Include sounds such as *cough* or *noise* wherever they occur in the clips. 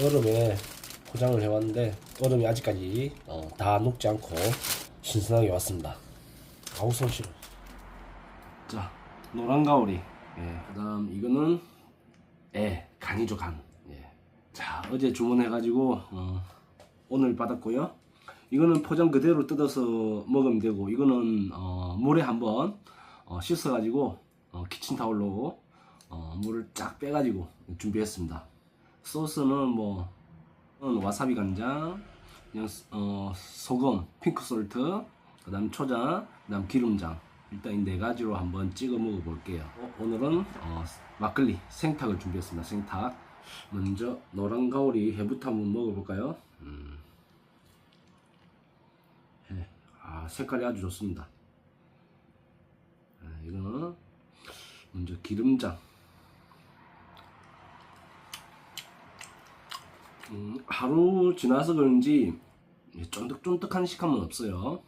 얼음에 포장을 해왔는데 얼음이 아직까지 어, 다 녹지 않고 신선하게 왔습니다. 아우 손 싫어. 자 노란 가오리. 예. 그 다음 이거는 애 간이죠 간. 예. 자 어제 주문해가지고 어, 오늘 받았고요. 이거는 포장 그대로 뜯어서 먹으면 되고 이거는 어, 물에 한번 어, 씻어가지고 어, 키친타올로 어, 물을 쫙 빼가지고 준비했습니다. 소스는 뭐 음, 와사비 간장, 그냥 어, 소금, 핑크 솔트, 그 다음 초장, 그 다음 기름장. 일단 이 네 가지로 한번 찍어 먹어 볼게요. 어, 오늘은 어, 막걸리 생탁을 준비했습니다. 생탁. 먼저 노란 가오리 해부터 한번 먹어볼까요? 음. 해. 아 색깔이 아주 좋습니다. 아, 이거는 먼저 기름장. 음, 하루 지나서 그런지 쫀득쫀득한 식감은 없어요.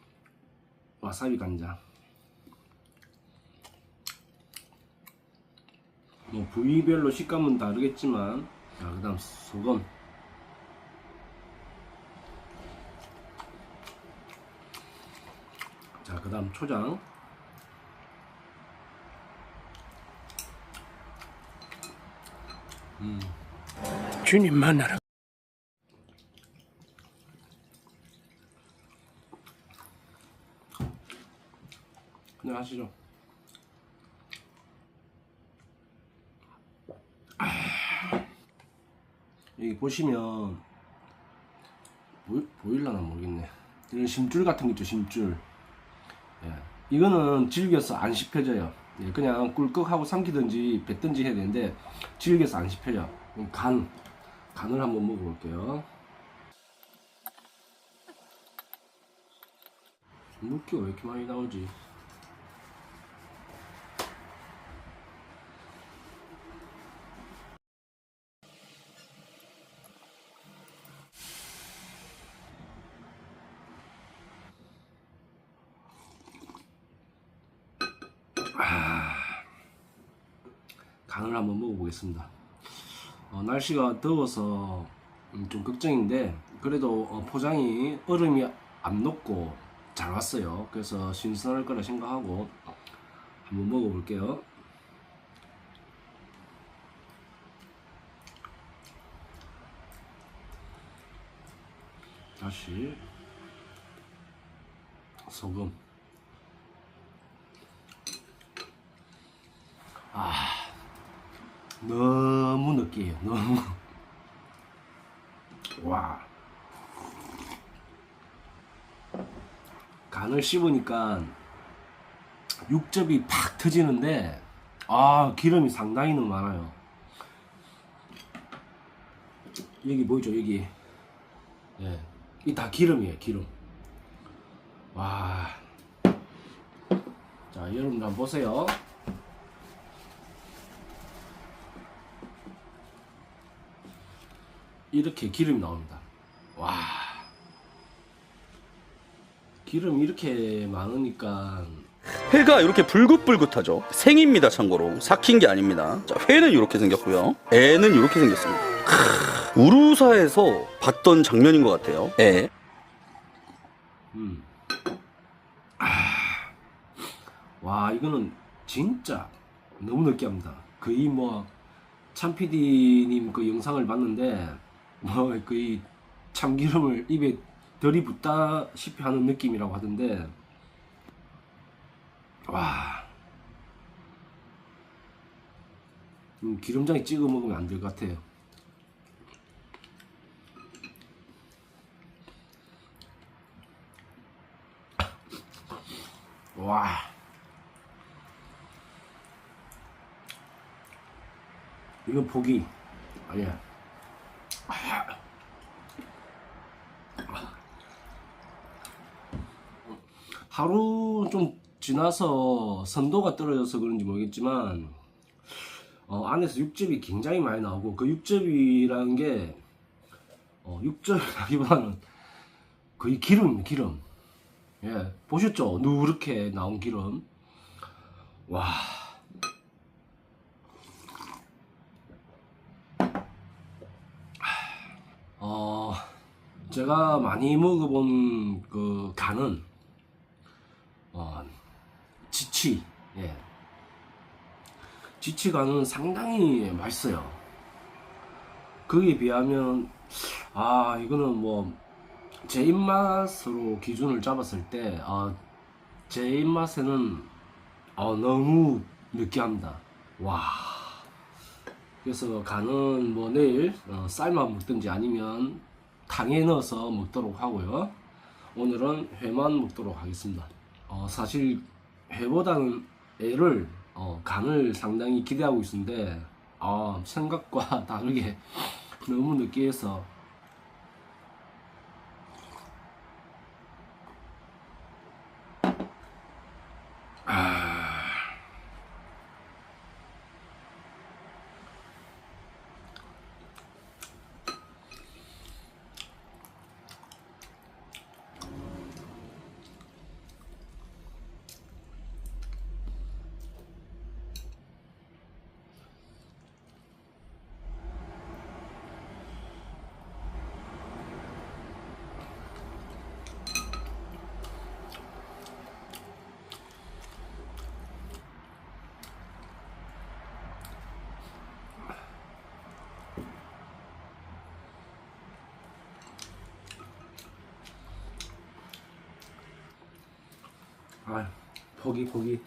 와사비 간장. 뭐 부위별로 식감은 다르겠지만, 자 그다음 소금. 자 그다음 초장. 주님 만나러 그냥 하시죠. 아. 여기 보시면 보이, 보일라나 모르겠네. 이런 심줄 같은 거 있죠, 심줄. 예. 이거는 질겨서 안 씹혀져요. 예, 그냥 꿀꺽하고 삼키든지 뱉든지 해야 되는데 질겨서 안. 그럼 간, 간을 한번 먹어볼게요. 물기가 왜 이렇게 많이 나오지? 간을 한번 먹어보겠습니다. 어, 날씨가 더워서 음, 좀 걱정인데 그래도 어, 포장이 얼음이 안 녹고 잘 왔어요. 그래서 신선할 거라 생각하고 한번 먹어볼게요. 다시 소금. 너무 느끼해요. 너무. 와. 간을 씹으니까 육즙이 팍 터지는데 아 기름이 상당히 너무 많아요. 여기 보이죠 여기. 예, 이 다 기름이에요 기름. 와. 자 여러분들 한번 보세요. 이렇게 기름이 나옵니다. 와. 기름이 이렇게 많으니까 회가 이렇게 불긋불긋하죠. 생입니다, 참고로. 삭힌 게 아닙니다. 자, 회는 이렇게 생겼고요. 애는 이렇게 생겼습니다. 크, 우루사에서 봤던 장면인 것 같아요. 애. 음. 아. 와, 이거는 진짜 너무 느끼합니다. 거의 뭐 참PD님 그 영상을 봤는데 뭐 거의 참기름을 입에 들이붓다시피 하는 느낌이라고 하던데 와. 음, 기름장에 찍어 먹으면 안 될 것 같아요. 와. 이건 포기. 아니야. 하루 좀 지나서 선도가 떨어져서 그런지 모르겠지만 어, 안에서 육즙이 굉장히 많이 나오고 그 육즙이라는 게 어, 육즙이라기보다는 거의 기름입니다 기름. 예 보셨죠? 누렇게 나온 기름. 와. 어, 제가 많이 먹어본 그 간은 어, 지치, 예. 지치 간은 상당히 맛있어요. 거기에 비하면 아 이거는 뭐 제 입맛으로 기준을 잡았을 때 아, 제 입맛에는 어, 너무 느끼합니다. 와. 그래서 간은 뭐 내일 어, 삶아 먹든지 아니면 탕에 넣어서 먹도록 하고요. 오늘은 회만 먹도록 하겠습니다. 어, 사실 회보다는 애를 어, 간을 상당히 기대하고 있는데 아, 생각과 *laughs* 다르게 *laughs* 너무 느끼해서 아, 포기 포기